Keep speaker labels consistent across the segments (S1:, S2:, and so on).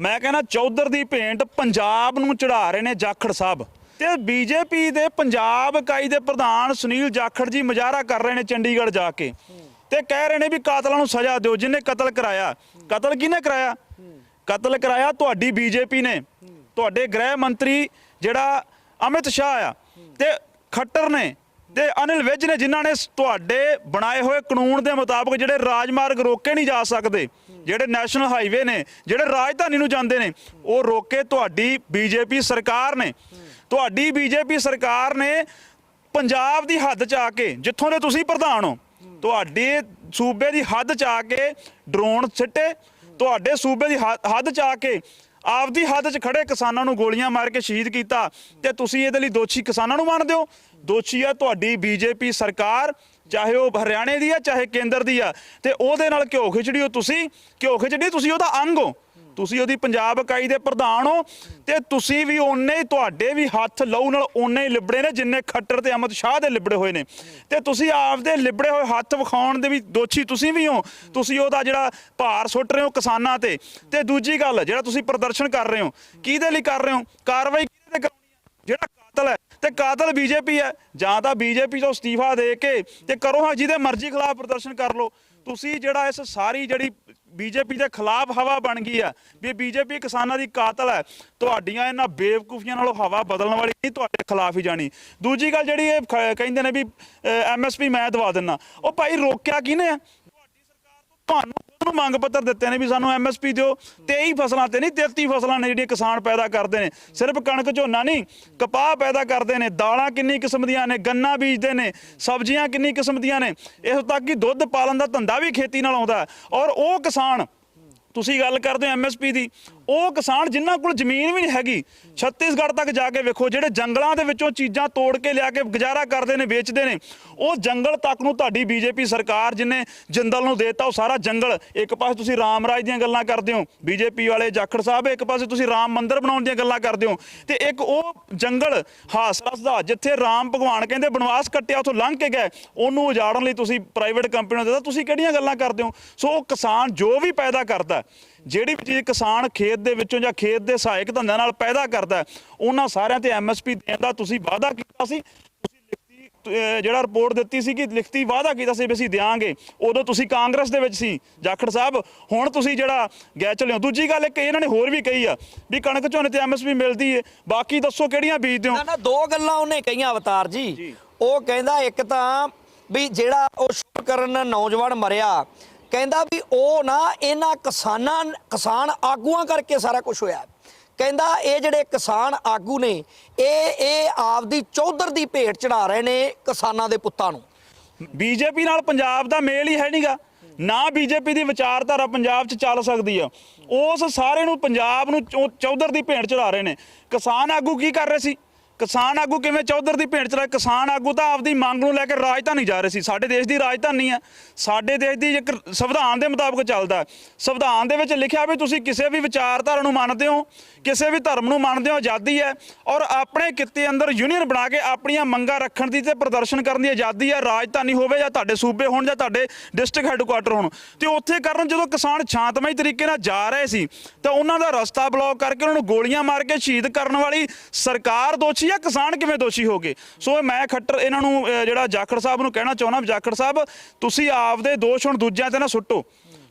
S1: ਮੈਂ ਕਹਿੰਦਾ ਚੌਧਰ ਦੀ ਭੇਂਟ ਪੰਜਾਬ ਨੂੰ ਚੜਾ ਰਹੇ ਨੇ ਜਾਖੜ ਸਾਹਿਬ। ਤੇ ਬੀਜੇਪੀ ਦੇ ਪੰਜਾਬ ਇਕਾਈ ਦੇ ਪ੍ਰਧਾਨ ਸੁਨੀਲ ਜਾਖੜ ਜੀ ਮੁਜ਼ਾਹਰਾ ਕਰ ਰਹੇ ਨੇ ਚੰਡੀਗੜ੍ਹ ਜਾ ਕੇ। ਤੇ ਕਹਿ ਰਹੇ ਨੇ ਵੀ ਕਾਤਲਾਂ ਨੂੰ ਸਜ਼ਾ ਦਿਓ, ਜਿਨੇ ਕਤਲ ਕਰਾਇਆ। ਕਤਲ ਕਿਹਨੇ ਕਰਾਇਆ? ਕਤਲ ਕਰਾਇਆ ਤੁਹਾਡੀ ਬੀਜੇਪੀ ਨੇ। ਤੁਹਾਡੇ ਗ੍ਰਹਿ ਮੰਤਰੀ ਜਿਹੜਾ ਅਮਿਤ ਸ਼ਾਹ ਆ। ਤੇ ਖੱਟਰ ਨੇ ਤੇ ਅਨਿਲ ਵਿਜ ਨੇ ਜਿਨ੍ਹਾਂ ਨੇ ਤੁਹਾਡੇ ਬਣਾਏ ਹੋਏ ਕਾਨੂੰਨ ਦੇ ਮੁਤਾਬਕ ਜਿਹੜੇ ਰਾਜਮਾਰਗ ਰੋਕੇ ਨਹੀਂ ਜਾ ਸਕਦੇ, ਜਿਹੜੇ ਨੈਸ਼ਨਲ ਹਾਈਵੇ ਨੇ, ਜਿਹੜੇ ਰਾਜਧਾਨੀ ਨੂੰ ਜਾਂਦੇ ਨੇ, ਉਹ ਰੋਕੇ ਤੁਹਾਡੀ ਬੀਜੇਪੀ ਸਰਕਾਰ ਨੇ। ਤੁਹਾਡੀ ਬੀਜੇਪੀ ਸਰਕਾਰ ਨੇ ਪੰਜਾਬ ਦੀ ਹੱਦ ਚ ਆ ਕੇ, ਜਿੱਥੋਂ ਦੇ ਤੁਸੀਂ ਪ੍ਰਧਾਨ ਹੋ, ਤੁਹਾਡੇ ਸੂਬੇ ਦੀ ਹੱਦ ਚ ਆ ਕੇ ਡਰੋਨ ਸਿੱਟੇ, ਤੁਹਾਡੇ ਸੂਬੇ ਦੀ ਹੱਦ ਚ ਆ ਕੇ ਆਪਦੀ ਹੱਦ 'ਚ ਖੜੇ ਕਿਸਾਨਾਂ ਨੂੰ ਗੋਲੀਆਂ ਮਾਰ ਕੇ ਸ਼ਹੀਦ ਕੀਤਾ ਤੇ ਤੁਸੀਂ ਇਹਦੇ ਲਈ ਦੋਸ਼ੀ ਕਿਸਾਨਾਂ ਨੂੰ ਮੰਨਦੇ ਹੋ? ਦੋਸ਼ੀ ਆ ਤੁਹਾਡੀ ਬੀਜੇਪੀ ਸਰਕਾਰ, ਚਾਹੇ ਉਹ ਹਰਿਆਣੇ ਦੀ ਆ, ਚਾਹੇ ਕੇਂਦਰ ਦੀ ਆ। ਤੇ ਉਹਦੇ ਨਾਲ ਘਿਓ ਖਿਚੜੀ ਹੋ ਤੁਸੀਂ? ਘਿਓ ਖਿਚੜੀ ਤੁਸੀਂ ਉਹਦਾ ਅੰਗ ਹੋ। ਤੁਸੀਂ ਉਹਦੀ ਪੰਜਾਬ ਇਕਾਈ ਦੇ ਪ੍ਰਧਾਨ ਹੋ ਤੇ ਤੁਸੀਂ ਵੀ ਓਨੇ ਹੀ ਤੁਹਾਡੇ ਵੀ ਹੱਥ ਲਹੂ ਨਾਲ ਓਨੇ ਹੀ ਲਿਬੜੇ ਨੇ, ਜਿੰਨੇ ਖੱਟਰ ਤੇ ਅਮਿਤ ਸ਼ਾਹ ਦੇ ਲਿਬੜੇ ਹੋਏ ਨੇ। ਤੇ ਤੁਸੀਂ ਆਪਦੇ ਲਿਬੜੇ ਹੋਏ ਹੱਥ ਵਿਖਾਉਣ ਦੇ ਵੀ ਦੋਸ਼ੀ ਤੁਸੀਂ ਵੀ ਹੋ। ਤੁਸੀਂ ਉਹਦਾ ਜਿਹੜਾ ਭਾਰ ਸੁੱਟ ਰਹੇ ਹੋ ਕਿਸਾਨਾਂ ਤੇ। ਤੇ ਦੂਜੀ ਗੱਲ, ਜਿਹੜਾ ਤੁਸੀਂ ਪ੍ਰਦਰਸ਼ਨ ਕਰ ਰਹੇ ਹੋ, ਕਿਹਦੇ ਲਈ ਕਰ ਰਹੇ ਹੋ? ਕਾਰਵਾਈ ਕਿਹਦੇ ਤੇ ਕਰਾਉਣੀ ਹੈ? ਜਿਹੜਾ ਕਾਤਲ ਹੈ, ਤੇ ਕਾਤਲ ਬੀਜੇਪੀ ਹੈ। ਜਾਂ ਤਾਂ ਬੀਜੇਪੀ ਤੋਂ ਅਸਤੀਫਾ ਦੇ ਕੇ ਤੇ ਕਰੋ, ਹਾਂ, ਜਿਹਦੇ ਮਰਜ਼ੀ ਖਿਲਾਫ ਪ੍ਰਦਰਸ਼ਨ ਕਰ ਲਓ। ਤੁਸੀਂ ਜਿਹੜਾ ਇਸ ਸਾਰੀ ਜਿਹੜੀ ਬੀਜੇਪੀ ਦੇ ਖਿਲਾਫ ਹਵਾ ਬਣ ਗਈ ਆ ਵੀ ਬੀਜੇਪੀ ਕਿਸਾਨਾਂ ਦੀ ਕਾਤਲ ਹੈ। ਤੁਹਾਡੀਆਂ ਇਹਨਾਂ ਬੇਵਕੂਫੀਆਂ ਨਾਲੋਂ ਹਵਾ ਬਦਲਣ ਵਾਲੀ ਨਹੀਂ, ਤੁਹਾਡੇ ਖਿਲਾਫ ਹੀ ਜਾਣੀ। ਦੂਜੀ ਗੱਲ ਜਿਹੜੀ ਇਹ ਕਹਿੰਦੇ ਨੇ ਵੀ ਐਮਐਸਪੀ ਮੈਂ ਦਵਾ ਦਿੰਨਾ। ਉਹ ਭਾਈ ਰੋਕਿਆ ਕਿਹਨੇ ਆ? ਤੁਹਾਨੂੰ ਨੂੰ ਮੰਗ ਪੱਤਰ ਦਿੱਤੇ ਨੇ ਵੀ ਸਾਨੂੰ ਐਮਐਸਪੀ ਦਿਓ। 23 ਫਸਲਾਂ ਤੇ ਨਹੀਂ 33 ਫਸਲਾਂ ਨੇ ਜਿਹੜੀਆਂ ਕਿਸਾਨ ਪੈਦਾ ਕਰਦੇ ਨੇ। ਸਿਰਫ ਕਣਕ ਝੋਨਾ ਨਹੀਂ, ਕਪਾਹ ਪੈਦਾ ਕਰਦੇ ਨੇ। ਦਾਲਾਂ ਕਿੰਨੀ ਕਿਸਮ ਦੀਆਂ ਨੇ, ਗੰਨਾ ਬੀਜਦੇ ਨੇ, ਸਬਜ਼ੀਆਂ ਕਿੰਨੀ ਕਿਸਮ ਦੀਆਂ ਨੇ। ਇਸ ਤੱਕ ਕਿ ਦੁੱਧ ਪਾਲਣ ਦਾ ਧੰਦਾ ਵੀ ਖੇਤੀ ਨਾਲ ਆਉਂਦਾ ਔਰ ਉਹ ਕਿਸਾਨ, ਤੁਸੀਂ ਗੱਲ ਕਰਦੇ ਹੋ ਐਮਐਸਪੀ ਦੀ ਉਹ ਕਿਸਾਨ ਜਿਨ੍ਹਾਂ ਕੋਲ ਜ਼ਮੀਨ ਵੀ ਨਹੀਂ ਹੈਗੀ, ਛੱਤੀਸਗੜ੍ਹ ਤੱਕ ਜਾ ਕੇ ਵੇਖੋ, ਜਿਹੜੇ ਜੰਗਲਾਂ ਦੇ ਵਿੱਚੋਂ ਚੀਜ਼ਾਂ ਤੋੜ ਕੇ ਲਿਆ ਕੇ ਗੁਜ਼ਾਰਾ ਕਰਦੇ ਨੇ, ਵੇਚਦੇ ਨੇ, ਉਹ ਜੰਗਲ ਤੱਕ ਨੂੰ ਤੁਹਾਡੀ ਬੀਜੇਪੀ ਸਰਕਾਰ ਜਿਨੇ ਜਿੰਦਲ ਨੂੰ ਦੇਤਾ, ਉਹ ਸਾਰਾ ਜੰਗਲ, ਇੱਕ ਪਾਸੇ ਤੁਸੀਂ ਰਾਮ ਰਾਜ ਦੀਆਂ ਗੱਲਾਂ ਕਰਦੇ ਹੋ, ਬੀਜੇਪੀ ਵਾਲੇ ਜਾਖੜ ਸਾਹਿਬ, ਇੱਕ ਪਾਸੇ ਤੁਸੀਂ ਰਾਮ ਮੰਦਿਰ ਬਣਾਉਣ ਦੀਆਂ ਗੱਲਾਂ ਕਰਦੇ ਹੋ, ਤੇ ਇੱਕ ਉਹ ਜੰਗਲ ਹਾਸਰਸ ਦਾ ਜਿੱਥੇ ਰਾਮ ਭਗਵਾਨ ਕਹਿੰਦੇ ਬਨਵਾਸ ਕੱਟਿਆ, ਉਥੋਂ ਲੰਘ ਕੇ ਗਏ, ਉਹਨੂੰ ਉਜਾੜਨ ਲਈ ਤੁਸੀਂ ਪ੍ਰਾਈਵੇਟ ਕੰਪਨੀ ਨੂੰ ਦਿੱਤਾ, ਤੁਸੀਂ ਕਿਹੜੀਆਂ ਗੱਲਾਂ ਕਰਦੇ ਹੋ? ਸੋ ਉਹ ਕਿਸਾਨ ਜੋ ਵੀ ਪੈਦਾ ਕਰਦਾ, ਜਿਹੜੀ ਵੀ ਚੀਜ਼ ਕਿਸਾਨ ਖੇਤ ਦੇ ਵਿੱਚੋਂ ਜਾਂ ਖੇਤ ਦੇ ਸਹਾਇਕ ਧੰਦਿਆਂ ਨਾਲ ਪੈਦਾ ਕਰਦਾ ਉਹਨਾਂ ਸਾਰਿਆਂ ਤੇ ਐਮਐਸਪੀ ਦੇਣ ਦਾ ਤੁਸੀਂ ਵਾਅਦਾ ਕੀਤਾ ਸੀ। ਤੁਸੀਂ ਲਿਖਤੀ ਅਹ ਜਿਹੜਾ ਰਿਪੋਰਟ ਦਿੱਤੀ ਸੀ ਕਿ ਲਿਖਤੀ ਵਾਅਦਾ ਕੀਤਾ ਸੀ ਵੀ ਅਸੀਂ ਦਿਆਂਗੇ। ਉਦੋਂ ਤੁਸੀਂ ਕਾਂਗਰਸ ਦੇ ਵਿੱਚ ਸੀ ਜਾਖੜ ਸਾਹਿਬ। ਹੁਣ ਤੁਸੀਂ ਜਿਹੜਾ ਗੈ ਚੱਲਿਓ ਦੂਜੀ ਗੱਲ ਇੱਕ ਇਹਨਾਂ ਨੇ ਹੋਰ ਵੀ ਕਹੀ ਆ ਵੀ ਕਣਕ ਝੋਨੇ ਤੇ ਐਮਐਸਪੀ ਮਿਲਦੀ ਏ। ਬਾਕੀ ਦੱਸੋ ਕਿਹੜੀਆਂ ਬੀਜਦੇ ਹੋ?
S2: ਨਾ ਨਾ ਦੋ ਗੱਲਾਂ ਉਹਨੇ ਕਹੀਆਂ ਅਵਤਾਰ ਜੀ। ਉਹ ਕਹਿੰਦਾ ਇੱਕ ਤਾਂ ਵੀ ਜਿਹੜਾ ਉਹ ਸ਼ੁਭਕਰਨ ਨੌਜਵਾਨ ਮਰਿਆ ਕਹਿੰਦਾ ਵੀ ਉਹ ਨਾ ਇਹਨਾਂ ਕਿਸਾਨਾਂ, ਕਿਸਾਨ ਆਗੂਆਂ ਕਰਕੇ ਸਾਰਾ ਕੁਝ ਹੋਇਆ। ਕਹਿੰਦਾ ਇਹ ਜਿਹੜੇ ਕਿਸਾਨ ਆਗੂ ਨੇ, ਇਹ ਇਹ ਆਪਦੀ ਚੌਧਰ ਦੀ ਭੇਟ ਚੜਾ ਰਹੇ ਨੇ ਕਿਸਾਨਾਂ ਦੇ ਪੁੱਤਾਂ ਨੂੰ।
S1: ਬੀਜੇਪੀ ਨਾਲ ਪੰਜਾਬ ਦਾ ਮੇਲ ਹੀ ਹੈ ਨਹੀਂਗਾ ਨਾ ਬੀਜੇਪੀ ਦੀ ਵਿਚਾਰਧਾਰਾ ਪੰਜਾਬ 'ਚ ਚੱਲ ਸਕਦੀ ਆ। ਉਸ ਸਾਰੇ ਨੂੰ ਪੰਜਾਬ ਨੂੰ ਚੌ- ਚੌਧਰ ਦੀ ਭੇਟ ਚੜਾ ਰਹੇ ਨੇ। ਕਿਸਾਨ ਆਗੂ ਕੀ ਕਰ ਰਹੇ ਸੀ? ਕਿਸਾਨ ਆਗੂ ਕਿਵੇਂ ਚੌਧਰ ਦੀ ਭੇਂਟ ਚਲਾ ਕਿਸਾਨ ਆਗੂ ਤਾਂ ਆਪਦੀ ਮੰਗ ਨੂੰ ਲੈ ਕੇ ਰਾਜਧਾਨੀ ਜਾ ਰਹੇ ਸੀ। ਸਾਡੇ ਦੇਸ਼ ਦੀ ਰਾਜਧਾਨੀ ਹੈ। ਸਾਡੇ ਦੇਸ਼ ਦੀ ਇੱਕ ਸੰਵਿਧਾਨ ਦੇ ਮੁਤਾਬਕ ਚੱਲਦਾ ਸੰਵਿਧਾਨ ਦੇ ਵਿੱਚ ਲਿਖਿਆ ਵੀ ਤੁਸੀਂ ਕਿਸੇ ਵੀ ਵਿਚਾਰਧਾਰਾ ਨੂੰ ਮੰਨਦੇ ਹੋ, ਕਿਸੇ ਵੀ ਧਰਮ ਨੂੰ ਮੰਨਦੇ ਹੋ, ਆਜ਼ਾਦੀ ਹੈ ਔਰ ਆਪਣੇ ਕਿੱਤੇ ਅੰਦਰ ਯੂਨੀਅਨ ਬਣਾ ਕੇ ਆਪਣੀਆਂ ਮੰਗਾਂ ਰੱਖਣ ਦੀ ਤੇ ਪ੍ਰਦਰਸ਼ਨ ਕਰਨ ਦੀ ਆਜ਼ਾਦੀ ਹੈ। ਰਾਜਧਾਨੀ ਹੋਵੇ ਜਾਂ ਤੁਹਾਡੇ ਸੂਬੇ ਹੋਣ ਜਾਂ ਤੁਹਾਡੇ ਡਿਸਟ੍ਰਿਕਟ ਹੈੱਡਕੁਆਟਰ ਹੋਣ। ਤੇ ਉੱਥੇ ਕਰਨ ਜਦੋਂ ਕਿਸਾਨ ਸ਼ਾਂਤਮਈ ਤਰੀਕੇ ਨਾਲ ਜਾ ਰਹੇ ਸੀ, ਤਾਂ ਉਹਨਾਂ ਦਾ ਰਸਤਾ ਬਲੌਕ ਕਰਕੇ ਉਹਨਾਂ ਨੂੰ ਗੋਲੀਆਂ ਮਾਰ ਕੇ ਸ਼ਹੀਦ ਕਰਨ ਵਾਲੀ ਸਰਕਾਰ ਦੋਸ਼ੀ ਆ ਕਿਸਾਨ ਕਿਵੇਂ ਦੋਸ਼ੀ ਹੋ ਗਏ? ਸੋ ਮੈਂ ਖੱਟਰ ਇਹਨਾਂ ਨੂੰ ਅਹ, ਜਿਹੜਾ ਜਾਖੜ ਸਾਹਿਬ ਨੂੰ ਕਹਿਣਾ ਚਾਹੁੰਦਾ ਜਾਖੜ ਸਾਹਿਬ ਤੁਸੀਂ ਆਪਦੇ ਦੋਸ਼ ਹੁਣ ਦੂਜਿਆਂ ਤੇ ਨਾ ਸੁੱਟੋ।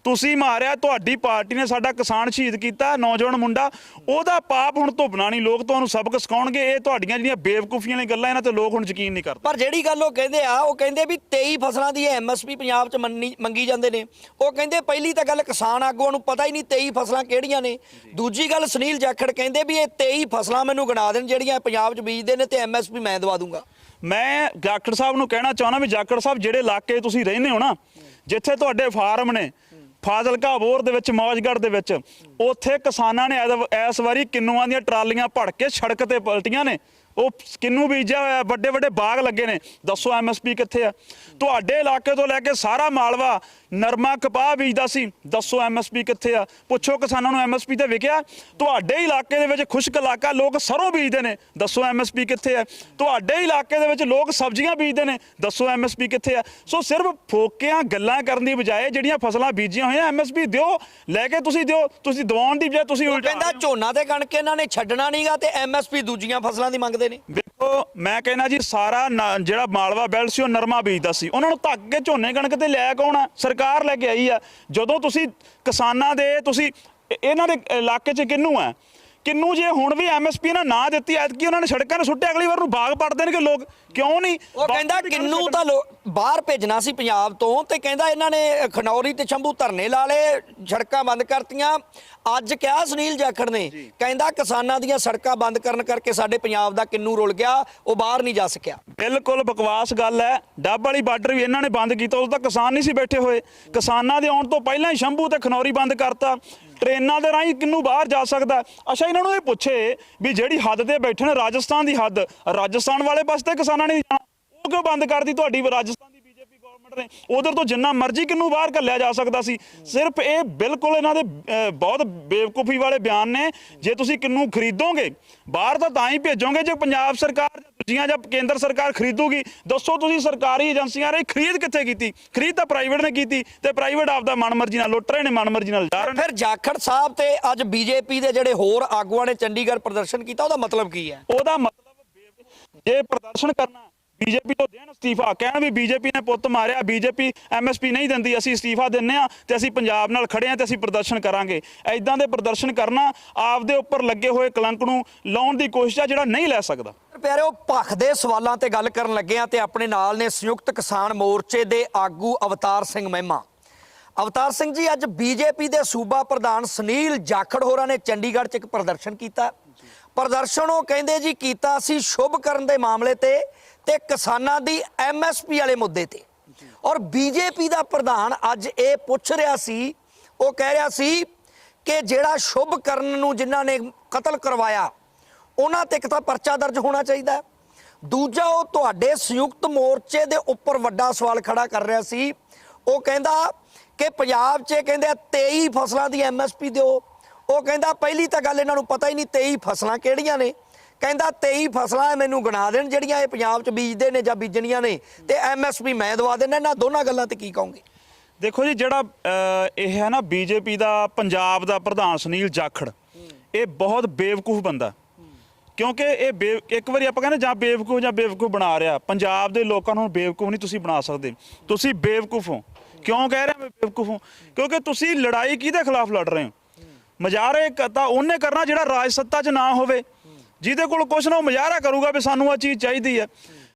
S1: ਤੁਸੀਂ ਮਾਰਿਆ ਤੁਹਾਡੀ ਪਾਰਟੀ ਨੇ ਸਾਡਾ ਕਿਸਾਨ ਸ਼ਹੀਦ ਕੀਤਾ ਨੌਜਵਾਨ ਮੁੰਡਾ ਉਹਦਾ ਪਾਪ ਹੁਣ ਧੁੱਪਣਾ ਨਹੀਂ ਲੋਕ ਤੁਹਾਨੂੰ ਸਬਕ ਸਿਖਾਉਣਗੇ ਇਹ ਤੁਹਾਡੀਆਂ ਜਿਹੜੀਆਂ ਬੇਵਕੂਫੀਆਂ ਵਾਲੀਆਂ ਗੱਲਾਂ ਇਹਨਾਂ ਤੇ ਲੋਕ ਹੁਣ ਯਕੀਨ ਨਹੀਂ ਕਰਦੇ।
S2: ਪਰ ਜਿਹੜੀ ਗੱਲ ਉਹ ਕਹਿੰਦੇ ਆ ਉਹ ਕਹਿੰਦੇ ਵੀ 23 ਫਸਲਾਂ ਦੀ ਐਮਐਸਪੀ ਪੰਜਾਬ 'ਚ ਮੰਨੀ ਮੰਗੀ ਜਾਂਦੇ ਨੇ। ਉਹ ਕਹਿੰਦੇ ਪਹਿਲੀ ਤਾਂ ਗੱਲ ਕਿਸਾਨ ਆਗੂਆਂ ਨੂੰ ਪਤਾ ਹੀ ਨਹੀਂ 23 ਫਸਲਾਂ ਕਿਹੜੀਆਂ ਨੇ। ਦੂਜੀ ਗੱਲ ਸੁਨੀਲ ਜਾਖੜ ਕਹਿੰਦੇ ਵੀ ਇਹ 23 ਫਸਲਾਂ ਮੈਨੂੰ ਗਿਣਾ ਦੇਣ ਜਿਹੜੀਆਂ ਪੰਜਾਬ 'ਚ ਬੀਜਦੇ ਨੇ ਤੇ ਐਮਐਸਪੀ ਮੈਂ ਦਵਾ ਦੂੰਗਾ।
S1: ਮੈਂ ਜਾਖੜ ਸਾਹਿਬ ਨੂੰ ਕਹਿਣਾ ਚਾਹੁੰਦਾ ਵੀ ਜਾਖੜ ਸਾਹਿਬ ਜਿਹੜੇ ਇਲਾਕੇ ਤੁਸੀਂ ਰਹਿੰਦੇ ਹੋ ਨਾ ਜਿੱਥੇ ਤੁਹਾਡੇ ਫਾਰਮ ਨੇ ਫਾਜ਼ਿਲਕਾ ਬੋਰ ਦੇ ਵਿੱਚ, ਮੌਜਗੜ੍ਹ ਦੇ ਵਿੱਚ, ਉੱਥੇ ਕਿਸਾਨਾਂ ਨੇ ਐਦ- ਇਸ ਵਾਰੀ ਕਿੰਨੂਆਂ ਦੀਆਂ ਟਰਾਲੀਆਂ ਭੜ ਕੇ ਸੜਕ ਤੇ ਪਲਟੀਆਂ ਨੇ। ਉਹ ਕਿੰਨੂ ਬੀਜਿਆ ਹੋਇਆ ਵੱਡੇ ਵੱਡੇ ਬਾਗ ਲੱਗੇ ਨੇ। ਦੱਸੋ ਐਮਐਸਪੀ ਕਿੱਥੇ ਆ? ਤੁਹਾਡੇ ਇਲਾਕੇ ਤੋਂ ਲੈ ਕੇ ਸਾਰਾ ਮਾਲਵਾ ਨਰਮਾ ਕਪਾਹ ਬੀਜਦਾ ਸੀ। ਦੱਸੋ ਐਮਐਸਪੀ ਕਿੱਥੇ ਆ? ਪੁੱਛੋ ਕਿਸਾਨਾਂ ਨੂੰ ਐਮਐਸਪੀ ਤੇ ਵਿਕਿਆ। ਤੁਹਾਡੇ ਇਲਾਕੇ ਦੇ ਵਿੱਚ ਖੁਸ਼ਕ ਇਲਾਕਾ ਲੋਕ ਸਰੋਂ ਬੀਜਦੇ ਨੇ। ਦੱਸੋ ਐਮਐਸਪੀ ਕਿੱਥੇ ਆ? ਤੁਹਾਡੇ ਇਲਾਕੇ ਦੇ ਵਿੱਚ ਲੋਕ ਸਬਜ਼ੀਆਂ ਬੀਜਦੇ ਨੇ। ਦੱਸੋ ਐਮਐਸਪੀ ਕਿੱਥੇ ਆ? ਸੋ ਸਿਰਫ ਫੋਕਿਆਂ ਗੱਲਾਂ ਕਰਨ ਦੀ ਬਜਾਏ ਜਿਹੜੀਆਂ ਫਸਲਾਂ ਬੀਜੀਆਂ ਹੋਈਆਂ ਐਮਐਸਪੀ ਦਿਓ ਲੈ ਕੇ ਤੁਸੀਂ ਦਿਓ। ਤੁਸੀਂ ਦਿਵਾਉਣ ਦੀ ਬਜਾਏ ਤੁਸੀਂ ਉਲਟਾ
S2: ਕਹਿੰਦਾ ਝੋਨਾ ਤੇ ਕਣਕ ਇਹਨਾਂ ਨੇ ਛੱਡਣਾ ਨਹੀਂਗਾ ਤੇ ਐਮਐਸਪੀ ਦੂਜੀਆਂ ਫਸਲਾਂ ਦੀ ਮੰਗਦੇ ਨੇ
S1: ਵੇਖੋ ਮੈਂ ਕਹਿੰਦਾ ਜੀ, ਸਾਰਾ ਨ- ਜਿਹੜਾ ਮਾਲਵਾ ਬੈਲਟ ਸੀ, ਉਹ ਨਰਮਾ ਬੀਜਦਾ ਸੀ। ਉਹਨਾਂ ਨੂੰ ਧੱਕ ਕੇ ਝੋਨੇ ਕਣਕ ਤੇ ਲੈ ਕੌਣ ਆ ਸਰਕਾਰ ਲੈ ਕੇ ਆਈ ਆ। ਜਦੋਂ ਤੁਸੀਂ ਕਿਸਾਨਾਂ ਦੇ, ਤੁਸੀਂ ਇਹਨਾਂ ਦੇ ਇਲਾਕੇ 'ਚ ਕਿੰਨੂ ਆ? ਕਿੰਨੂ ਜੇ ਹੁਣ ਵੀ ਐਮਐਸਪੀ ਨਾ ਨਾ ਦਿੱਤੀ ਐਤਕੀ ਉਹਨਾਂ ਨੇ ਸੜਕਾਂ 'ਤੇ ਸੁੱਟਿਆ ਅਗਲੀ ਵਾਰ ਨੂੰ ਬਾਗ ਪੜ ਦੇਣਗੇ ਲੋਕ। ਕਿਉਂ ਨਹੀਂ?
S2: ਉਹ ਕਹਿੰਦਾ ਕਿੰਨੂ ਤਾਂ ਬਾਹਰ ਭੇਜਣਾ ਸੀ ਪੰਜਾਬ ਤੋਂ ਤੇ ਕਹਿੰਦਾ ਇਹਨਾਂ ਨੇ ਖਨੌਰੀ ਤੇ ਸ਼ੰਭੂ ਧਰਨੇ ਲਾ ਲਏ ਸੜਕਾਂ ਬੰਦ ਕਰਤੀਆਂ। ਅੱਜ ਕਿਹਾ ਸੁਨੀਲ ਜਾਖੜ ਨੇ ਕਹਿੰਦਾ ਕਿਸਾਨਾਂ ਦੀਆਂ ਸੜਕਾਂ ਬੰਦ ਕਰਨ ਕਰਕੇ ਸਾਡੇ ਪੰਜਾਬ ਦਾ ਕਿੰਨੂ ਰੁਲ ਗਿਆ ਉਹ ਬਾਹਰ ਨਹੀਂ ਜਾ ਸਕਿਆ।
S1: ਬਿਲਕੁਲ ਬਕਵਾਸ ਗੱਲ ਹੈ। ਡੱਬ ਵਾਲੀ ਬਾਰਡਰ ਵੀ ਇਹਨਾਂ ਨੇ ਬੰਦ ਕੀਤਾ ਉਦੋਂ ਤਾਂ ਕਿਸਾਨ ਨਹੀਂ ਸੀ ਬੈਠੇ ਹੋਏ। ਕਿਸਾਨਾਂ ਦੇ ਆਉਣ ਤੋਂ ਪਹਿਲਾਂ ਹੀ ਸ਼ੰਭੂ ਤੇ ਖਨੌਰੀ ਬੰਦ ਕਰਤਾ। ਟ੍ਰੇਨਾਂ ਦੇ ਰਾਹੀਂ ਕਿੰਨੂੰ ਬਾਹਰ ਜਾ ਸਕਦਾ ਅੱਛਾ, ਇਹਨਾਂ ਨੂੰ ਇਹ ਪੁੱਛੇ ਵੀ ਜਿਹੜੀ ਹੱਦ ਤੇ ਬੈਠੇ ਨੇ ਰਾਜਸਥਾਨ ਦੀ ਹੱਦ, ਰਾਜਸਥਾਨ ਵਾਲੇ ਪਾਸੇ ਤੇ ਕਿਸਾਨਾਂ ਨੇ ਜਾਣਾ। ਉਹ ਕਿਉਂ ਬੰਦ ਕਰਦੀ ਤੁਹਾਡੀ ਰਾਜਸਥਾਨ ਦੀ ਬੀਜੇਪੀ ਗਵਰਨਮੈਂਟ ਨੇ? ਉਧਰ ਤੋਂ ਜਿੰਨਾ ਮਰਜ਼ੀ ਕਿੰਨੂੰ ਬਾਹਰ ਘੱਲਿਆ ਜਾ ਸਕਦਾ ਸੀ। ਸਿਰਫ ਇਹ ਬਿਲਕੁਲ ਇਹਨਾਂ ਦੇ ਬਹੁਤ ਬੇਵਕੂਫੀ ਵਾਲੇ ਬਿਆਨ ਨੇ। ਜੇ ਤੁਸੀਂ ਕਿੰਨੂੰ ਖਰੀਦੋਗੇ, ਬਾਹਰ ਤਾਂ ਤਾਂ ਹੀ ਭੇਜੋਗੇ ਜੇ ਪੰਜਾਬ ਸਰਕਾਰ ਜਾਂ ਦੂਜੀਆਂ ਜਾਂ ਕੇਂਦਰ ਸਰਕਾਰ ਖਰੀਦੂਗੀ ਦੱਸੋ ਤੁਸੀਂ ਸਰਕਾਰੀ ਏਜੰਸੀਆਂ ਰਾਹੀਂ ਖਰੀਦ ਕਿੱਥੇ ਕੀਤੀ? ਖਰੀਦ ਤਾਂ ਪ੍ਰਾਈਵੇਟ ਨੇ ਕੀਤੀ ਤੇ ਪ੍ਰਾਈਵੇਟ ਆਪਦਾ ਮਨਮਰਜ਼ੀ ਨਾਲ ਲੁੱਟ ਰਹੇ ਨੇ ਮਨਮਰਜ਼ੀ ਨਾਲ ਜਾ ਰਹੇ ਨੇ।
S2: ਫਿਰ ਜਾਖੜ ਸਾਹਿਬ ਤੇ ਅੱਜ ਬੀਜੇਪੀ ਦੇ ਜਿਹੜੇ ਹੋਰ ਆਗੂਆਂ ਨੇ ਚੰਡੀਗੜ੍ਹ ਪ੍ਰਦਰਸ਼ਨ ਕੀਤਾ ਉਹਦਾ ਮਤਲਬ ਕੀ ਹੈ?
S1: ਉਹਦਾ ਮਤਲਬ ਜੇ ਪ੍ਰਦਰਸ਼ਨ ਕਰਨਾ ਬੀਜੇਪੀ ਤੋਂ ਦੇਣ ਅਸਤੀਫਾ। ਕਹਿਣ ਵੀ ਬੀਜੇਪੀ ਨੇ ਪੁੱਤ ਮਾਰਿਆ, ਬੀਜੇਪੀ ਐਮਐਸਪੀ ਨਹੀਂ ਦਿੰਦੀ, ਅਸੀਂ ਅਸਤੀਫਾ ਦਿੰਨੇ ਆ ਤੇ ਅਸੀਂ ਪੰਜਾਬ ਨਾਲ ਖੜੇ ਆ ਤੇ ਅਸੀਂ ਪ੍ਰਦਰਸ਼ਨ ਕਰਾਂਗੇ। ਐਦਾਂ ਦੇ ਪ੍ਰਦਰਸ਼ਨ ਕਰਨਾ ਆਪਦੇ ਉੱਪਰ ਲੱਗੇ ਹੋਏ ਕਲੰਕ ਨੂੰ ਲਾਉਣ ਦੀ ਕੋਸ਼ਿਸ਼ ਆ, ਜਿਹੜਾ ਨਹੀਂ ਲੈ ਸਕਦਾ।
S2: ਪਿਆਰਿਓ, ਭਖ ਦੇ ਸਵਾਲਾਂ ਤੇ ਗੱਲ ਕਰਨ ਲੱਗੇ ਆ ਤੇ ਆਪਣੇ ਨਾਲ ਨੇ ਸੰਯੁਕਤ ਕਿਸਾਨ ਮੋਰਚੇ ਦੇ ਆਗੂ ਅਵਤਾਰ ਸਿੰਘ ਮਹਿਮਾ। ਅਵਤਾਰ ਸਿੰਘ ਜੀ, ਅੱਜ ਬੀਜੇਪੀ ਦੇ ਸੂਬਾ ਪ੍ਰਧਾਨ ਸੁਨੀਲ ਜਾਖੜ ਹੋਰਾਂ ਨੇ ਚੰਡੀਗੜ੍ਹ 'ਚ ਇੱਕ ਪ੍ਰਦਰਸ਼ਨ ਕੀਤਾ। ਪ੍ਰਦਰਸ਼ਨ ਉਹ ਕਹਿੰਦੇ ਜੀ, ਕੀਤਾ ਸੀ ਸ਼ੁਭ ਕਰਨ ਦੇ ਮਾਮਲੇ ਤੇ ਤੇ ਕਿਸਾਨਾਂ ਦੀ ਐਮਐਸਪੀ ਵਾਲੇ ਮੁੱਦੇ ਤੇ। ਔਰ ਬੀਜੇਪੀ ਦਾ ਪ੍ਰਧਾਨ ਅੱਜ ਇਹ ਪੁੱਛ ਰਿਹਾ ਸੀ, ਉਹ ਕਹਿ ਰਿਹਾ ਸੀ ਕਿ ਜਿਹੜਾ ਸ਼ੁਭ ਕਰਨ ਨੂੰ ਜਿਨ੍ਹਾਂ ਨੇ ਕਤਲ ਕਰਵਾਇਆ, ਉਹਨਾਂ ਤੇ ਇੱਕ ਤਾਂ ਪਰਚਾ ਦਰਜ ਹੋਣਾ ਚਾਹੀਦਾ ਹੈ। ਦੂਜਾ, ਉਹ ਤੁਹਾਡੇ ਸੰਯੁਕਤ ਮੋਰਚੇ ਦੇ ਉੱਪਰ ਵੱਡਾ ਸਵਾਲ ਖੜਾ ਕਰ ਰਿਹਾ ਸੀ। ਉਹ ਕਹਿੰਦਾ ਕਿ ਪੰਜਾਬ 'ਚ ਇਹ ਕਹਿੰਦੇ ਆ 23 ਫਸਲਾਂ ਦੀ ਐਮਐਸਪੀ ਦਿਓ। ਉਹ ਕਹਿੰਦਾ, ਪਹਿਲੀ ਤਾਂ ਗੱਲ ਇਹਨਾਂ ਨੂੰ ਪਤਾ ਹੀ ਨਹੀਂ 23 ਫਸਲਾਂ ਕਿਹੜੀਆਂ ਨੇ। ਕਹਿੰਦਾ 23 ਫਸਲਾਂ ਮੈਨੂੰ ਗਣਾ ਦੇਣ, ਜਿਹੜੀਆਂ ਇਹ ਪੰਜਾਬ 'ਚ ਬੀਜਦੇ ਨੇ ਜਾਂ ਬੀਜਣੀਆਂ ਨੇ ਤੇ ਐਮਐਸਪੀ ਮੈਂ ਦਵਾ ਦੇਣਾ, ਇਹਨਾਂ ਦੋਨਾਂ ਗੱਲਾਂ ਤੇ ਕੀ ਕਹੋਗੇ?
S1: ਦੇਖੋ ਜੀ, ਜਿਹੜਾ ਇਹ ਹੈ ਨਾ ਬੀਜੇਪੀ ਦਾ, ਪੰਜਾਬ ਦਾ ਪ੍ਰਧਾਨ ਸੁਨੀਲ ਜਾਖੜ, ਇਹ ਬਹੁਤ ਬੇਵਕੂਫ ਬੰਦਾ। ਕਿਉਂਕਿ ਇਹ ਬੇ- ਇੱਕ ਵਾਰੀ ਆਪਾਂ ਕਹਿੰਦੇ ਜਾਂ ਬੇਵਕੂਫ ਜਾਂ ਬੇਵਕੂਫ ਬਣਾ ਰਿਹਾ, ਪੰਜਾਬ ਦੇ ਲੋਕਾਂ ਨੂੰ ਬੇਵਕੂਫ ਨਹੀਂ ਤੁਸੀਂ ਬਣਾ ਸਕਦੇ। ਤੁਸੀਂ ਬੇਵਕੂਫ ਹੋ। ਕਿਉਂ ਕਹਿ ਰਹੇ ਮੈਂ ਬੇਵਕੂਫ ਹਾਂ? ਕਿਉਂਕਿ ਤੁਸੀਂ ਲੜਾਈ ਕਿਹਦੇ ਖਿਲਾਫ ਲੜ ਰਹੇ ਹੋ? ਮਜ਼ਾਰੇ ਤਾਂ ਉਹਨੇ ਕਰਨਾ ਜਿਹੜਾ ਰਾਜ ਸੱਤਾ 'ਚ ਨਾ ਹੋਵੇ। ਜਿਹਦੇ ਕੋਲ ਕੁਛ ਨਾ ਉਹ ਮੁਜ਼ਾਹਰਾ ਕਰੂਗਾ ਵੀ ਸਾਨੂੰ ਆ ਚੀਜ਼ ਚਾਹੀਦੀ ਹੈ।